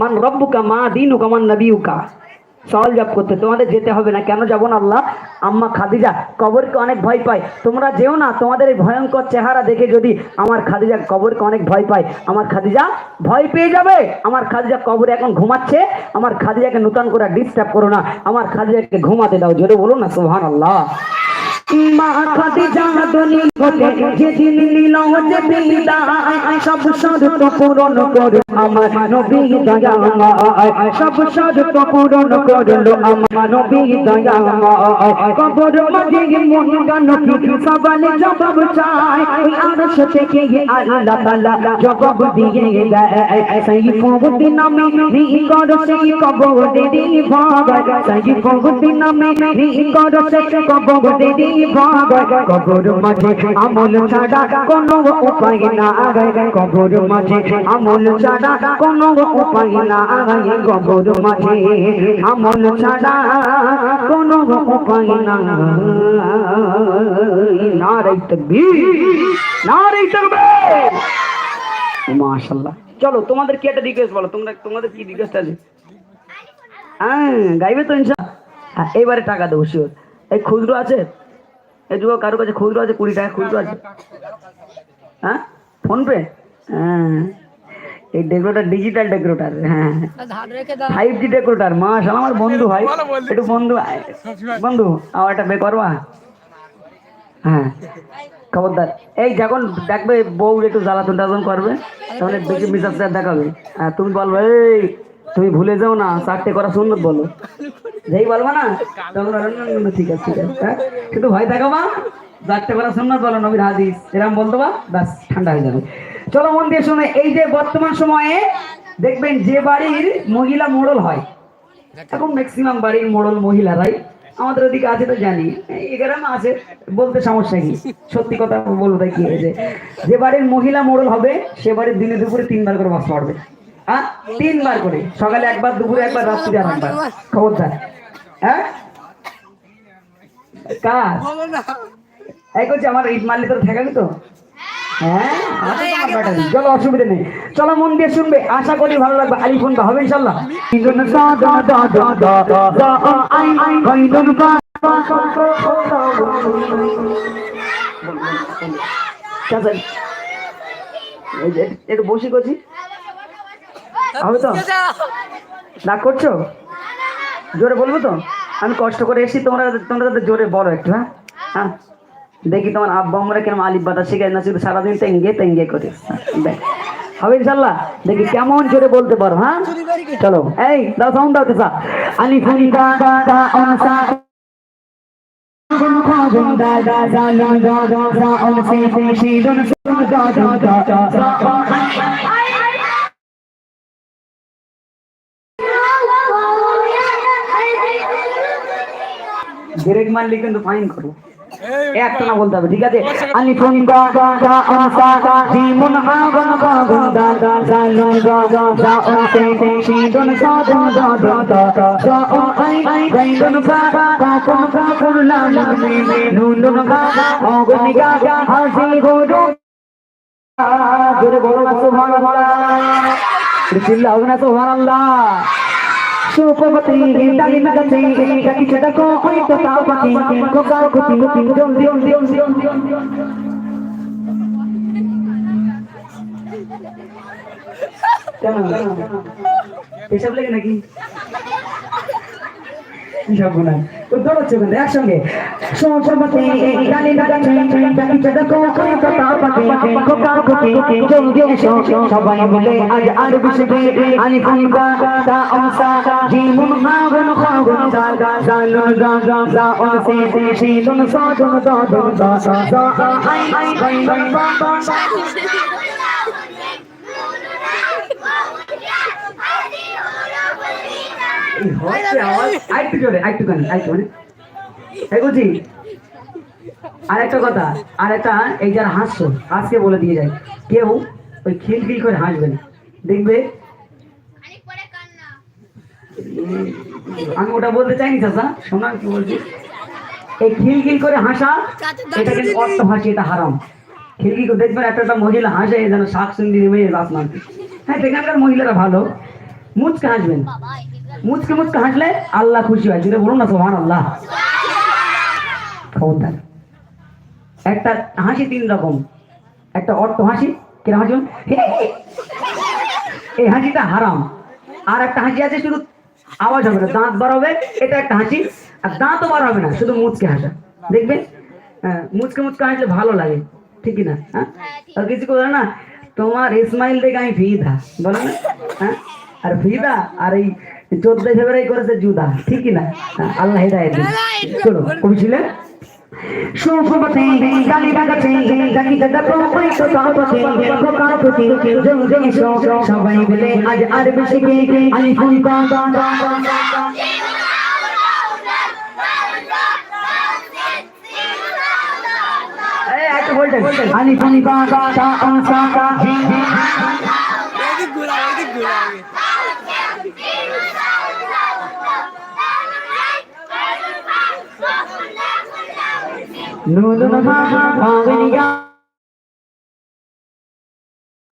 মান রব্বুকা, মা দিনুকা, মান নবিউকা। সওয়াল জব করতে, তোমাদের যেতে হবে না, কেন যাব না আল্লাহ? আম্মা খাদিজা, কবরকে অনেক ভয় পায়। তোমরা যেও না, তোমাদের এই ভয়ঙ্কর চেহারা দেখে যদি আমার খাদিজা কবরকে অনেক ভয় পায়। আমার খাদিজা ভয় পেয়ে যাবে। আমার খাদিজা কবরে এখন ঘুমাচ্ছে। আমার খাদিজাকে নতুন করে ডিস্টার্ব করো না। আমার খাদিজাকে ঘুমাতে দাও। জোরে বলো না সোহান আল্লাহ দনি যেদিন নীল যে বিদায় সব শর্ত পূরণ করে আমার নবী দয়াময়। সব শর্ত পূরণ করল আমার নবী দয়াময়। কবর মাঝে মন গান কি সবাল জবাব চায়। আর সতে কে আল্লাহ তাআলা জবাব দিয়ে দেয়। সেই কবর নামে নি কর সেই কবর দি ভাগ সেই কবর নামে নি কর সেই কবর দি কবর মাঝে আমল ছাড়া কোনো উপায় না কবর মাঝে আমল ছাড়া কোনো উপায় না কবর মাঝে আমল ছাড়া কোনো উপায় না চলো, তোমাদের কি একটা রিকোয়েস্ট বলো? তোমরা, তোমাদের কি রিকোয়েস্ট আছে? হ্যাঁ গাইবে তো ইনশাআল্লাহ হ্যাঁ এবারে টাকা দেবো শিওর এই খুচরো আছে? এই যুবক কারও কাছে খুচরো আছে কুড়ি টাকা খুচরো আছে হ্যাঁ? ফোনপে হ্যাঁ। এই ডেকোরেটার ডিজিটাল ডেকোরেটার হ্যাঁ ফাইভ জি ডেকোরেটার মাস আমার বন্ধু ভাই। একটু বন্ধু বন্ধু আমার একটা বে করবা? হ্যাঁ। খবরদার। এই যখন দেখবে বউ একটু জ্বালাতন টালাতন করবে তখন বেশি মিসাজ দেখাবে। হ্যাঁ তুমি বলবে এই তুমি ভুলে যাও না চারটে করা সুন্দর বলো। যেই বলবা না তখন বলবে, "না, না, না, ঠিক আছে ঠিক আছে হ্যাঁ? কিন্তু ভয় দেখাবা চারটে করা সুন্দর বলো নবীর হাদিস। এরকম বলতো বা ব্যাস ঠান্ডা হয়ে যাবে। চলো মন দিয়ে শুনে এই যে বর্তমান সময়ে দেখবেন যে বাড়ির মহিলা মোড়ল হয় এখন ম্যাক্সিমাম বাড়ির মোড়ল মহিলারাই আমাদের ওদিকে আছে তো জানি এই গ্রামে আছে বলতে সমস্যা কি? সত্যি কথা বলব তাই কি হয়েছে যে বাড়ির মহিলা মোড়ল হবে সে বাড়ির দিনে দুপুরে তিনবার করে মাছ পড়বে হ্যাঁ? তিনবার করে। সকালে একবার দুপুরে একবার রাত্রি আর একবার। খবরদার। হ্যাঁ? কার? এই করছে আমার ঈদ মারলে তোর ঠেকাবি তো? হ্যাঁ? ব্যাটারি। চলো অসুবিধা নেই। চলো মন দিয়ে শুনবে। আশা করি ভালো লাগবে। আলি ফোনটা হবে ইনশাল্লাহ একটু বসি করছি। হবে তো রাগ করছ? জোরে বলব তো? আমি কষ্ট করে এসেছি তোমরা তোমরা জোরে বলো একটু হ্যাঁ? হ্যাঁ? দেখি তোমার আব্বা আমরা কেন আলিফ বাতা শিখাই না শুধু সারাদিন তেঙ্গে তেঙ্গে করে। দেখ। হবে ইনশাল্লাহ। দেখি কেমন জোরে বলতে পারো হ্যাঁ? চলো। এই দাও সাউন্ড দাও তেসা আলিফ দা দা দা অন সা। দা দা দা লা দা দা দা অন সে সে সে দন সা দা দা দা দা দা ব্রেক মারলে কিন্তু ফাইন করব একটা না বলতে হবে ঠিক আছে আলি গা গা গা অন গা জি মন গা গা গা দা দা দা লা গা গা দা অন সে সে সে দন সা দা দা দা দা দা দা আই আই গাই দন গা গা গা কোন গা কোন লা লা মে মে নু নু গা গা অ গো নি গা গা হাসি গো দো জোরে বলো না সুবহানাল্লাহ বিসমিল্লাহ হবে না সুবহানাল্লাহ সুপমতি ডালি নগতি কাকি চদকো ওই তো তাও পাতি কোকা কুতি কুতি জম জম জম জম জম কেন এসব লেগে নাকি? সব গুণা তো দৌড়চ্ছে কিন্তু একসঙ্গে সুপমতি ডালি নগতি কাকি চদকো ওই তো তাও পাতি কোকা কুতি জম জম সবাই বলে আজ আর বিশে আনি ফুলকা তা অমসা জিমুন মাগুন খাগুন দা দা দা দা দা দা অন সে সে সে দুন সা দুন দা দা দা দা আই আই গাই গাই বা বা এই হচ্ছে আওয়াজ আরেকটু জোরে আরেকটু গান মানে। এই বুঝি? আর একটা কথা আর একটা এই যারা হাসছো আজকে বলে দিয়ে যায়। কেউ ওই খিল খিল করে হাসবে না। দেখবে? আমি ওটা বলতে চাইনি চাচা। শোনা কি বলছি? এই খিলখিল করে হাসা এটা কিন্তু অর্থ হাসি এটা হারাম। খিলখিল করে দেখবেন একটা একটা মহিলা হাসে যেন শাক সুন্দরী মেয়ে রাত হ্যাঁ সেখানকার মহিলারা ভালো। মুচকে হাসবেন। মুচকে মুচকে হাসলে আল্লাহ খুশি হয়। যেটা বলুন না সোহান আল্লাহ খবরদার একটা হাসি তিন রকম। একটা অর্থ হাসি কিরম হাসি? এই হাসিটা হারাম। আর একটা হাসি আছে শুধু আওয়াজ হবে না দাঁত বার হবে এটা একটা হাসি। আর দাঁতও বার হবে না শুধু মুচকে হাসা। দেখবেন? হ্যাঁ, মুচকে মুচকে হাসলে ভালো লাগে। ঠিকই না? হ্যাঁ? কিছু করে না তোমার ইসমাইল দেখে আমি ফিদা। বলো না? হ্যাঁ? আর ফিদা আর এই চোদ্দই ফেব্রুয়ারি করেছে জুদা ঠিকই না হ্যাঁ, আল্লাহ হেদায়েত দিন চলো কবি ছিলেন সুপ্রভাতে গালি বাগাতে গালি দাদা প্রমাই তো কাপতে খোকার প্রতি জং জং সবাই মিলে আজ আর বেশি কে আলি ফুল এদিক ঘুরা এদিক ঘুরা আগে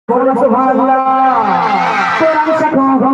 কোরআন শাখো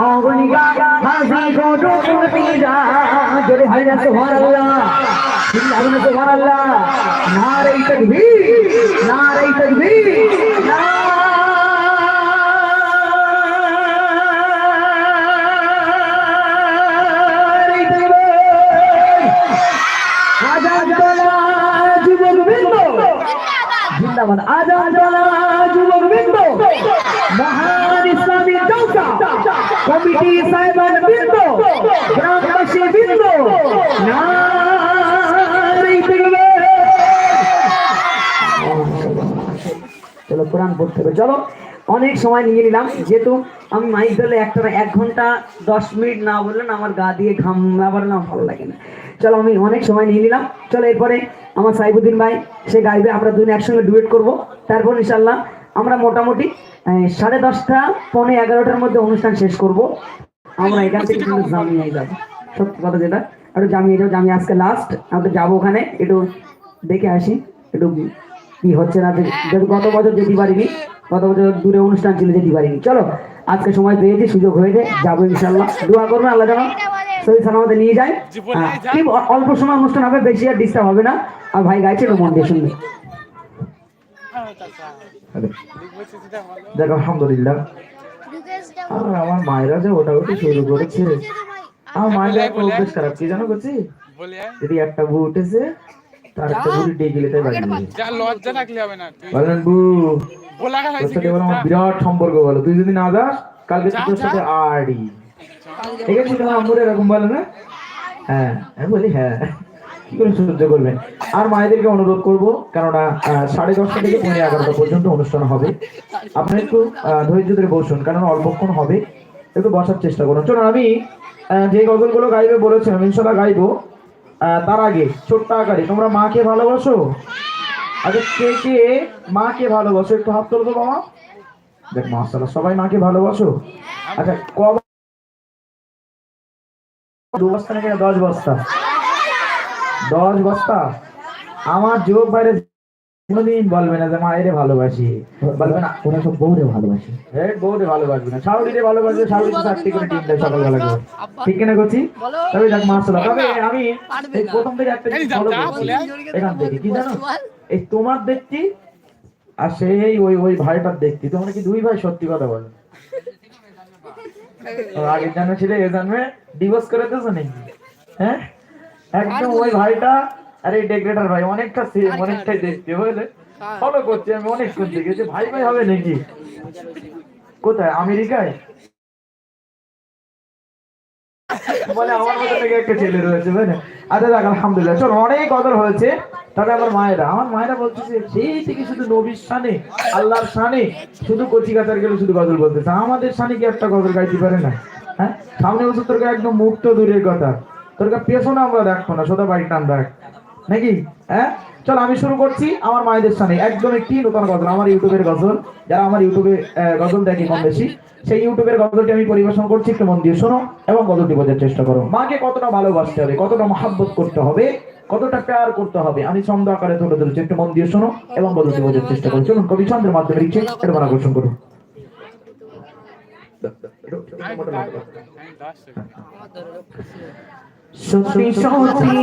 গানা হাসি কোটো পিজা জোরে হাইরা সুবহানাল্লাহ চিল্লাবেন সুবহানাল্লাহ নারে তাকবীর নারে তাকবীর পড়তে হবে। চলো, অনেক সময় নিয়ে নিলাম। যেহেতু আমি মাইক ধরলে একটা এক ঘণ্টা, দশ মিনিট না বললে না, আমার গা দিয়ে ঘাম আবার না ভালো লাগে না। চলো, আমি অনেক সময় নিয়ে নিলাম। চলো, এরপরে আমার সাইবুদ্দিন ভাই, সে গাইবে, আমরা দুজন একসঙ্গে ডুয়েট করব। তারপর ইনশাল্লাহ আমরা মোটামুটি সাড়ে দশটা, পৌনে এগারোটার মধ্যে অনুষ্ঠান শেষ করব। আমরা এখান থেকে কিন্তু জামিয়ে যাব। সত্যি কথা যেটা। একটু জামিয়ে যাব জামিয়ে আজকে লাস্ট আমরা যাব ওখানে। একটু দেখে আসি, একটু কি হচ্ছে না? যে- যেহেতু গত বছর যেতে পারিনি গত বছর দূরে অনুষ্ঠান ছিল যেতে পারিনি চলো আজকে সময় পেয়েছি সুযোগ হয়েছে যাব ইনশাল্লাহ। দোয়া করবেন আল্লাহ যেন সহি সালামতে নিয়ে যায়। হ্যাঁ, কি অল্প সময় অনুষ্ঠান হবে বেশি আর ডিস্টার্ব হবে না। আর ভাই গাইছে মন দিয়ে শুনবে। দেখ আলহামদুলিল্লাহ। আর আমার মায়েরা যে ওটা ওটি শুরু করেছে। আমার মায়ের একটা অভ্যেস খারাপ কি জানো করছি বলে। যদি একটা বউ উঠেছে তার একটা বুড়ি ডেকে গেলে তাই বাড়ি যা লজ্জা রাখলে হবে না। তুই বলা গেল তোর সাথে আমার বিরাট সম্পর্ক বলো। তুই যদি না যাস কালকে তুই তোর সাথে আড়ি। ঠিক আছে তোমার আম্মুর এরকম বলে না? হ্যাঁ আমি বলি হ্যাঁ। কি করে সহ্য করবেন আর মায়েদেরকে অনুরোধ করব কেননা সাড়ে দশটা থেকে পনেরো এগারোটা পর্যন্ত অনুষ্ঠান হবে। আপনি একটু আহ, ধৈর্য ধরে বসুন কারণ অল্পক্ষণ হবে। একটু বসার চেষ্টা করুন। চলুন আমি যে গজলগুলো গাইবে বলেছিলাম ইনশাল্লাহ গাইবো। তার আগে, ছোট্ট আকারে। তোমরা মাকে ভালোবাসো? আচ্ছা কে কে মাকে ভালোবাসো? একটু হাত তোলো তো বাবা দেখ মাসাল্লাহ সবাই মাকে ভালোবাসো। আচ্ছা কব দু বস্তা নাকি দশ বস্তা? দশ বস্তা? আমার যুবক বাইরে কোনোদিন বলবে না যে মায়েরে ভালোবাসি। বলবে না ওরা সব বউরে ভালোবাসে। হ্যাঁ বউরে ভালোবাসবে না। শাহরিরে ভালোবাসবে শাহরিরে চারটি করে ডিম দেয় সকালবেলা করে। ঠিক কিনা করছি? তবে দেখ মাসাল্লাহ তবে আমি এই প্রথম থেকে একটা follow করছি। এখান থেকে কি জানো? এই তোমার দেখছি আর সেই ওই ওই ভাইটার দেখছি। তোমরা কি দুই ভাই সত্যি কথা বলো? আর আগের জন্মে ছিল এ জন্মে ডিভোর্স করে দিয়েছ নাকি? হ্যাঁ? একদম ওই ভাইটা আর ডেকরেটার ভাই অনেকটা same, অনেকটাই দেখতে বুঝলে? ফলো করছি আমি থেকে যে ভাই ভাই হবে নাকি? কোথায়? আমেরিকায়? বলে আমার মতো একটা ছেলে রয়েছে বুঝলে? আচ্ছা দেখ আলহামদুলিল্লাহ। চলো অনেক কদর হয়েছে তবে আমার মায়েরা। আমার মায়েরা বলতেছে সেই থেকে শুধু নবীর শানে আল্লাহর শানে শুধু কচি কাচার গেলে শুধু গজল বলতেছে। আমাদের শানে কি একটা গজল গাইতে পারে না? হ্যাঁ? সামনে বছর তোর একদম মুক্ত দূরের কথা। তোর পেছনে আমরা দেখব না সোজা বাড়ি টান দেখ নাকি হ্যাঁ চল আমি শুরু করছি আমার মায়েদের সামনে একদম একটি নতুন গজল আমার ইউটিউবের গজল যারা আমার ইউটিউবে গজল দেখে কম বেশি সেই ইউটিউবের গজলটি আমি পরিবেশন করছি একটু মন দিয়ে শোনো এবং গজলটি বোঝার চেষ্টা করো মাকে কতটা ভালোবাসতে হবে কতটা মহাব্বত করতে হবে কতটা প্যার করতে হবে আমি ছন্দ আকারে তুলে ধরেছি একটু মন দিয়ে শোনো এবং গজলটি বোঝার চেষ্টা করো চলুন কবি ছন্দের মাধ্যমে লিখছে এটা মনে আকর্ষণ করুন সত্যি সত্যি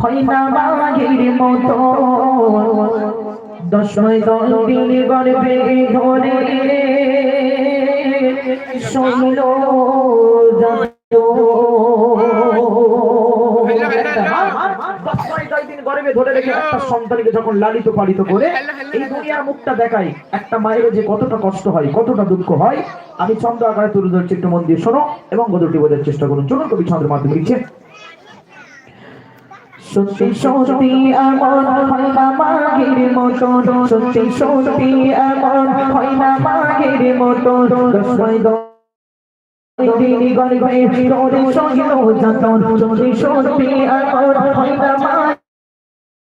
হয় না বাঘের মতো দশময় দল দিন গর্বে ধরে শুনল গর্বে ধরে রেখে একটা সন্তানকে যখন লালিত পালিত করে এই দুনিয়ার মুখটা দেখাই। একটা মায়ের যে কতটা কষ্ট হয় কতটা দুঃখ হয় আমি ছন্দ আকারে তুলে ধরছি একটু মন দিয়ে শোনো এবং গদরটি বোঝার চেষ্টা করুন। চলুন কবি ছন্দের মাধ্যমে লিখছে। সত্যি সত্যি এমন হয় না মাগের মতো সত্যি সত্যি এমন হয় না মাগের মতো দশময় দিনী গর্বে তোরে সহিত যাতন সত্যি সত্যি এমন হয় না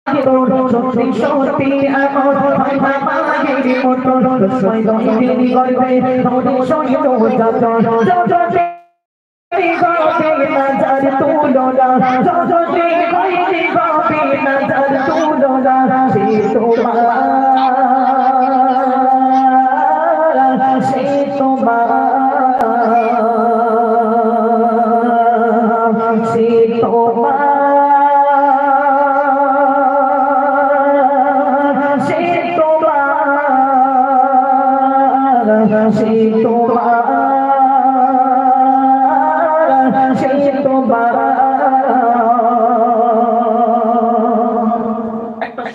সত্যি সত্যি এমন হয় না মাগের মতো দশময় দল দিনী গর্বে তোরে সহিত যাতন সত্যি গর্বে নজর তুলো না সত্যি গর্বে গর্বে নজর তুলো না সে তোমার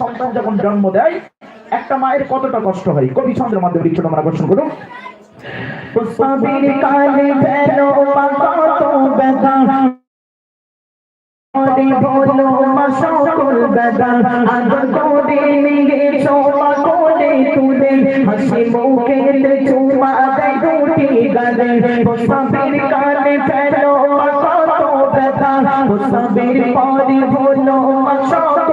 সন্তান যখন জন্ম দেয়, একটা মায়ের কতটা কষ্ট হয়? কবি ছন্দের মাধ্যমে লিখছো আমরা আকর্ষণ করুন মা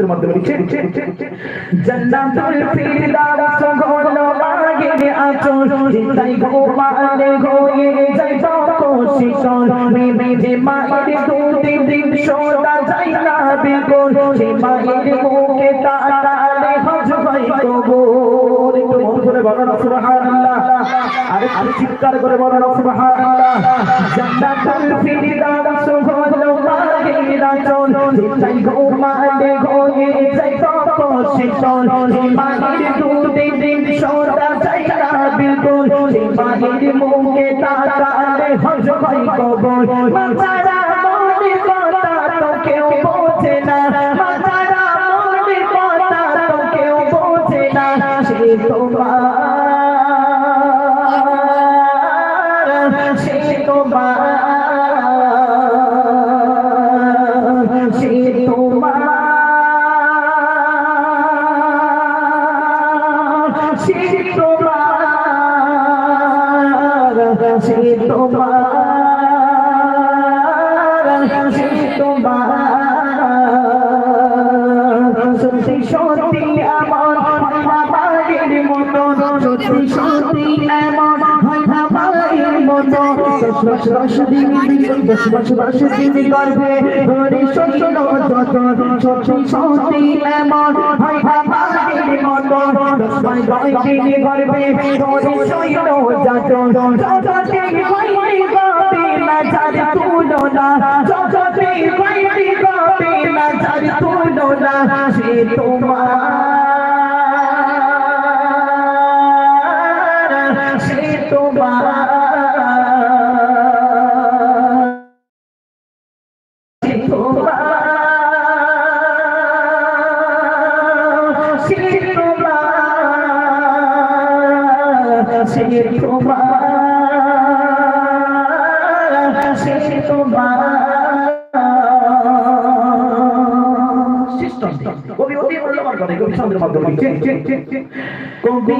কবি ছন্দের মাধ্যমে লিখছে জান্নাতুল ফিরদাউস হলো আগের আচল তাই ঘুমালে ঘুমিয়ে যাই কোশিশ মেয়ে মায়ের দুটি দিন সোনা যাই না বেগুন সে মায়ের মুখে তাকালে হজ ভাই কবর করে বলো সুবহানাল্লাহ। আরে চিৎকার করে বলো সুবহানাল্লাহ। জান্নাতুল ফিরদাউস হলো আগের আচল তাই ঘুমালে ঘুমিয়ে যাই কোশিশ মায়ের দুটি দিন সোনা না বেগুন মায়ের মুখে তাকালে হজ ভাই কবর মাতারা মনে কথা তো কেউ তোমার তোমার সত্যি সত্যি আমার মায়ের মতো সত্যি সত্যি না মায়ের মতো দশ দশ দশ দিন দশ দশ দশ দিন গর্ভে ধরে শোষণ যত সত্যি সত্যি হয় ভাগের মতো দশ নয় দশ দিন গর্ভে ধরে শৈল যত তুলনা যততে বাইরে গপে না যার তুলনা সে তোমার কবি অতি মূল্যবান কথা কবি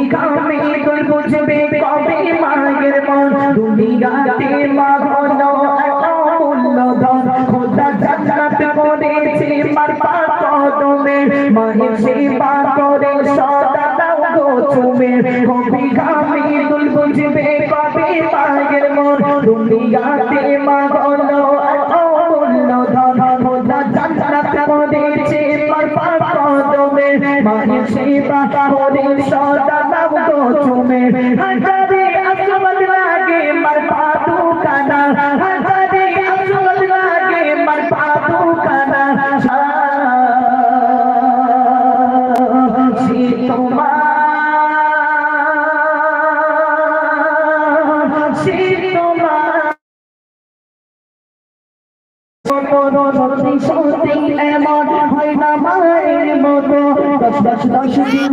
মায়ের মন তুমি গাতে মা ঘন অমূল্য ধন খোদা জান্নাত করেছে মার পাকদমে মায়ের সেবা করে সদা দাও গো তুমি কবি গামে তোর বুঝবে কবে মায়ের মন তুমি গাতে মা অমূল্য ধন পাকদমে মায়ের হরি সদা নাম তো তুমি হাজারে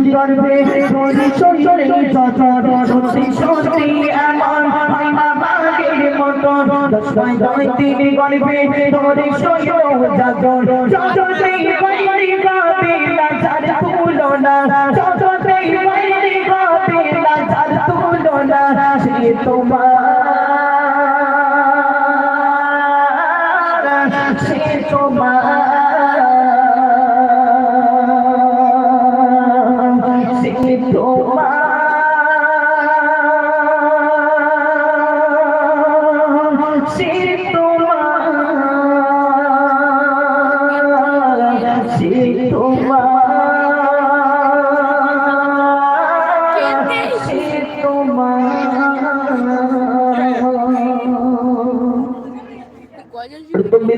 দশ দিন গর্ভে ধরে শৈশরে যত সত্যি সত্যি এমন হয় না মায়ের মতো দশ নয় দশ দিন গর্ভে ধরে শৈশর যত যততেই বাইরে গাবে না যার তুলনা যততেই বাইরে গাবে না যার তুলনা সে তোমার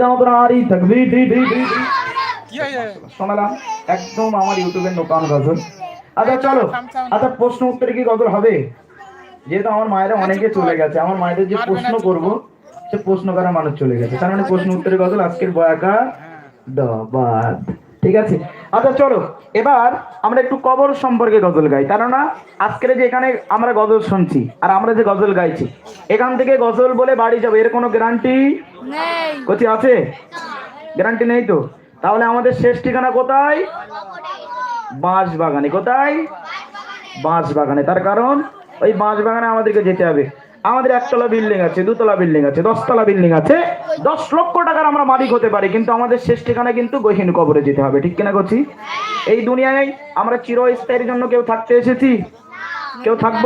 দাও প্রারি তকবীর দি কি হয়েছে শোনালাম একদম আমার ইউটিউবের নতুন গজল। আচ্ছা চলো। আচ্ছা প্রশ্ন উত্তরে কি গজল হবে? যেহেতু আমার মায়েরা অনেকে চলে গেছে আমার মায়েদের যে প্রশ্ন করব সে প্রশ্ন করা মানুষ চলে গেছে। তার মানে প্রশ্ন উত্তরে গজল আজকের বয়াকা দাবাদ ঠিক আছে? আচ্ছা চলো। এবার আমরা একটু কবর সম্পর্কে গজল গাই। কেননা আজকের যে এখানে আমরা গজল শুনছি আর আমরা যে গজল গাইছি এখান থেকে গজল বলে বাড়ি যাব। এর কোনো গ্যারান্টি কোচি আছে গ্যারান্টি নেই তো তাহলে আমাদের শেষ ঠিকানা কোথায় বাঁশ বাগানে কোথায় বাঁশ বাগানে তার কারণ ওই বাঁশ বাগানে আমাদেরকে যেতে হবে আমাদের একতলা বিল্ডিং আছে দুতলা বিল্ডিং আছে দশতলা বিল্ডিং আছে দশ লক্ষ টাকার আমরা মালিক হতে পারি কিন্তু আমাদের শেষ ঠিকানা কিন্তু গহীন কবরে যেতে হবে ঠিক কিনা করছি এই দুনিয়ায় আমরা চিরস্থায়ীর জন্য কেউ থাকতে এসেছি কেউ থাকব